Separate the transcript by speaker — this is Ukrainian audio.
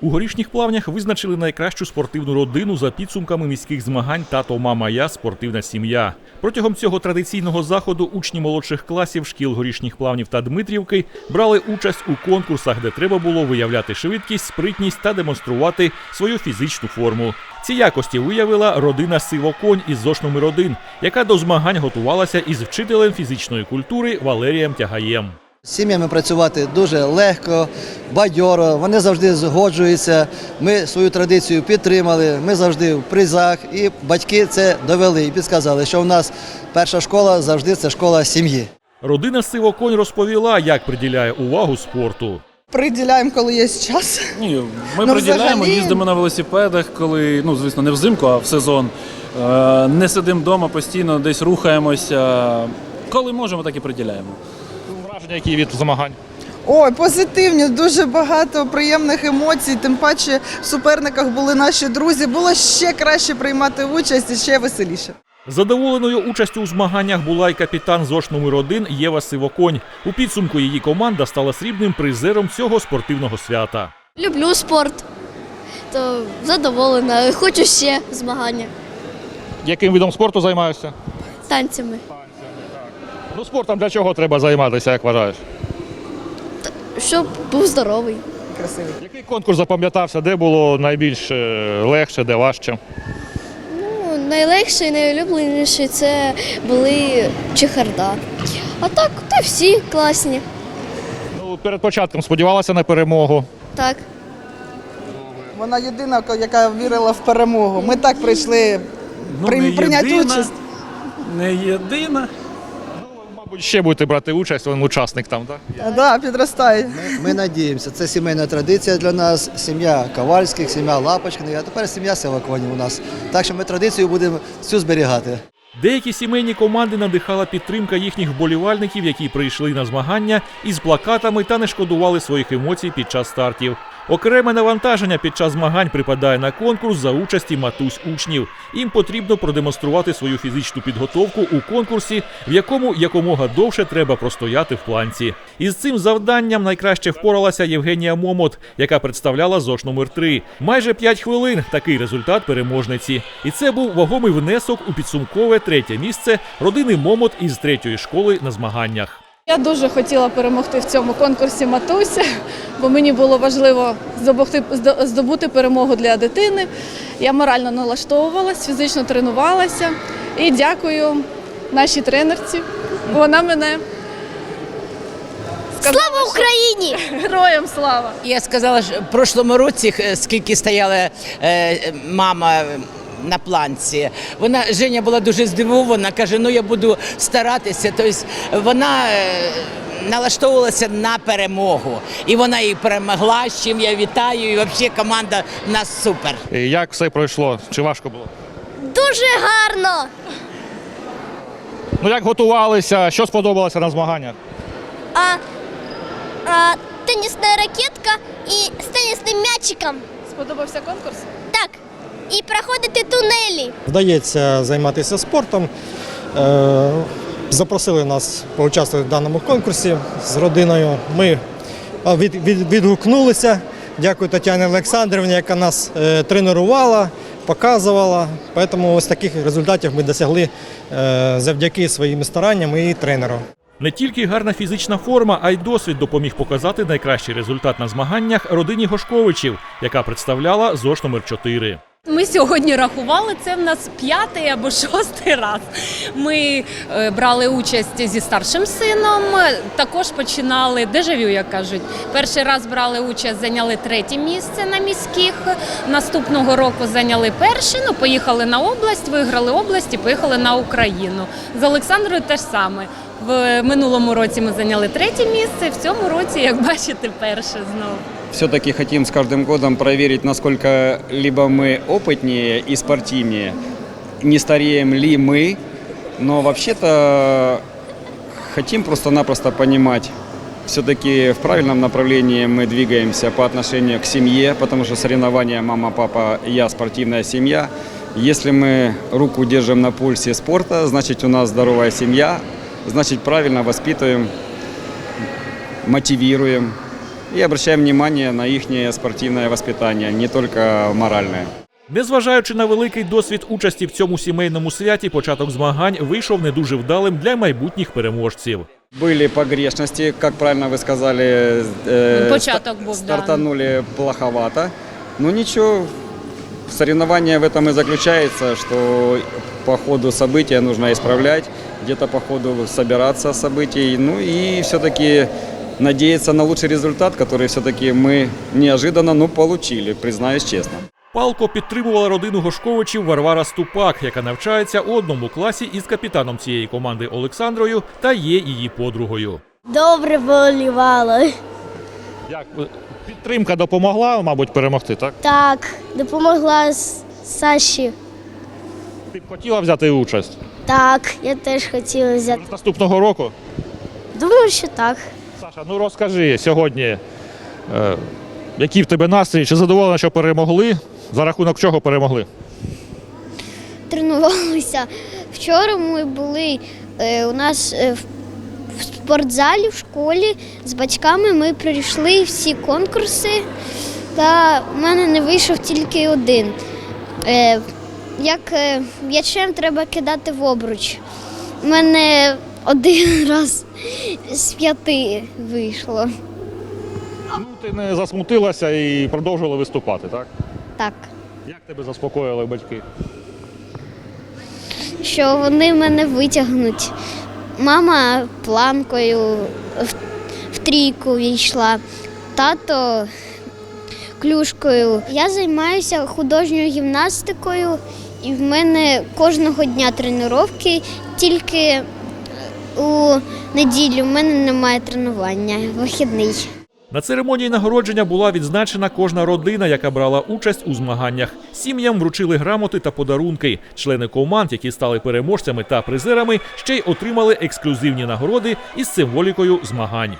Speaker 1: У горішніх плавнях визначили найкращу спортивну родину за підсумками міських змагань Тато, мама, я спортивна сім'я. Протягом цього традиційного заходу учні молодших класів шкіл горішніх плавнів та Дмитрівки брали участь у конкурсах, де треба було виявляти швидкість, спритність та демонструвати свою фізичну форму. Ці якості виявила родина Сивоконь із ЗОШ 1 яка до змагань готувалася із вчителем фізичної культури Валерієм Тягаєм.
Speaker 2: З сім'ями працювати дуже легко, бадьоро, вони завжди згоджуються. Ми свою традицію підтримали, ми завжди в призах, і батьки це довели і підказали, що в нас перша школа завжди це школа сім'ї.
Speaker 1: Родина Сивоконь розповіла, як приділяє увагу спорту.
Speaker 3: Приділяємо, коли є час.
Speaker 4: Ні, ми
Speaker 3: Ну,
Speaker 4: приділяємо,
Speaker 3: взагалі-
Speaker 4: їздимо на велосипедах, коли, ну, звісно, не взимку, а в сезон. Е, Не сидимо вдома постійно, десь рухаємося. Коли можемо, так і приділяємо.
Speaker 1: Враження, які від змагань.
Speaker 3: Ой, позитивні, дуже багато приємних емоцій. Тим паче в суперниках були наші друзі. Було ще краще приймати участь і ще веселіше.
Speaker 1: Задоволеною участю у змаганнях була й капітан ЗОШ номер 1 Єва Сивоконь. У підсумку її команда стала срібним призером цього спортивного свята.
Speaker 5: Люблю спорт, то задоволена. Хочу ще змагання
Speaker 1: Яким видом спорту займаєшся?
Speaker 5: танцями.
Speaker 1: Ну, спортом для чого треба займатися, як вважаєш?
Speaker 5: Щоб був здоровий.
Speaker 3: Красивий.
Speaker 1: Який конкурс запам'ятався, де було найбільш е, легше, де важче?
Speaker 5: Ну, найлегше і найулюбленіше це були чехарда. А так, та всі класні.
Speaker 1: Ну, перед початком сподівалася на перемогу.
Speaker 5: Так.
Speaker 3: Вона єдина, яка вірила в перемогу. Ми так прийшли при-
Speaker 4: не
Speaker 3: прийняти
Speaker 4: єдина,
Speaker 3: участь.
Speaker 4: Не єдина.
Speaker 1: Мабуть, ще будете брати участь, він учасник там, так?
Speaker 3: Да, підростає.
Speaker 2: Ми, ми надіємося, це сімейна традиція для нас, сім'я Ковальських, сім'я Лапочкиних, а тепер сім'я Сиваконів у нас. Так що ми традицію будемо цю зберігати.
Speaker 1: Деякі сімейні команди надихала підтримка їхніх вболівальників, які прийшли на змагання із плакатами та не шкодували своїх емоцій під час стартів. Окреме навантаження під час змагань припадає на конкурс за участі матусь учнів. Їм потрібно продемонструвати свою фізичну підготовку у конкурсі, в якому якомога довше треба простояти в планці. Із цим завданням найкраще впоралася Євгенія Момот, яка представляла ЗОШ номер 3 Майже 5 хвилин такий результат переможниці. І це був вагомий внесок у підсумкове третє місце родини Момот із третьої школи на змаганнях.
Speaker 6: Я дуже хотіла перемогти в цьому конкурсі Матуся, бо мені було важливо здобути, здобути перемогу для дитини. Я морально налаштовувалась, фізично тренувалася і дякую нашій тренерці. Вона мене сказала,
Speaker 5: Слава Україні!
Speaker 6: героям слава!
Speaker 7: Я сказала, що в прошлому році, е, скільки стояла е, мама на планці, вона Женя була дуже здивована, каже, ну я буду старатися. Тобто вона е, налаштовувалася на перемогу. І вона і перемогла, з чим я вітаю. І взагалі команда в нас супер.
Speaker 1: Як все пройшло? Чи важко було?
Speaker 5: Дуже гарно!
Speaker 1: Ну як готувалися? Що сподобалося на змаганнях?
Speaker 5: А, а тенісна ракетка і з тенісним м'ячиком.
Speaker 6: Сподобався конкурс?
Speaker 5: І проходити тунелі.
Speaker 8: Вдається займатися спортом. Е, Запросили нас поучаствувати в даному конкурсі з родиною. Ми від, від, відгукнулися. Дякую Тетяні Олександрівні, яка нас е, тренувала, показувала. Тому ось таких результатів ми досягли е, завдяки своїм старанням і тренеру.
Speaker 1: Не тільки гарна фізична форма, а й досвід допоміг показати найкращий результат на змаганнях родині Гошковичів, яка представляла ЗОШ номер 4
Speaker 9: Ми сьогодні рахували це в нас п'ятий або шостий раз. Ми е, брали участь зі старшим сином. Також починали дежавю, як кажуть. Перший раз брали участь, зайняли третє місце на міських. Наступного року зайняли перше. Ну поїхали на область, виграли область і поїхали на Україну. З Олександрою теж саме. В минулому році ми зайняли третє місце. В цьому році, як бачите, перше знову.
Speaker 10: Все-таки хотим с каждым годом проверить, насколько либо мы опытнее и спортивнее, не стареем ли мы, но вообще-то хотим просто-напросто понимать, все-таки в правильном направлении мы двигаемся по отношению к семье, потому что соревнования мама, папа, я, спортивная семья. Если мы руку держим на пульсе спорта, значит у нас здоровая семья, значит правильно воспитываем, мотивируем, и обращаем внимание на их спортивное воспитание, не только моральное.
Speaker 1: Незважаючи на великий досвід участі в цьому сімейному святі, початок змагань вийшов не дуже вдалим для майбутніх переможців.
Speaker 10: Были погрешности, как правильно вы сказали, э,
Speaker 9: Початок
Speaker 10: ста-
Speaker 9: был, да.
Speaker 10: стартанули плоховато. Но ничего, соревнование в этом и заключается, что по ходу события нужно исправлять, где-то по ходу собираться событий, ну и все-таки надеяться на лучший результат, который все-таки мы неожиданно, но получили, признаюсь честно.
Speaker 1: Палко підтримувала родину Гошковичів Варвара Ступак, яка навчається у одному класі із капітаном цієї команди Олександрою та є її подругою.
Speaker 5: Добре болівало.
Speaker 1: Як підтримка допомогла, мабуть, перемогти, так?
Speaker 5: Так, допомогла Саші.
Speaker 1: Ти б хотіла взяти участь
Speaker 5: Так, я теж хотіла взяти.
Speaker 1: наступного року.
Speaker 5: Думаю, що так.
Speaker 1: Саша, ну розкажи сьогодні, е, який в тебе настрій, чи задоволена, що перемогли? За рахунок чого перемогли?
Speaker 5: Тренувалися. Вчора ми були е, у нас е, в, спортзалі в школі з батьками. Ми пройшли всі конкурси, та в мене не вийшов тільки один. Як м'ячем треба кидати в обруч. У мене один раз з п'яти вийшло.
Speaker 1: Ну, ти не засмутилася і продовжувала виступати, так?
Speaker 5: Так.
Speaker 1: Як тебе заспокоїли батьки?
Speaker 5: що вони мене витягнуть. Мама планкою в, в трійку війшла, тато клюшкою. Я займаюся художньою гімнастикою, і в мене кожного дня тренування, тільки у неділю в мене немає тренування, вихідний.
Speaker 1: На церемонії нагородження була відзначена кожна родина, яка брала участь у змаганнях. Сім'ям вручили грамоти та подарунки. Члени команд, які стали переможцями та призерами, ще й отримали ексклюзивні нагороди із символікою змагань.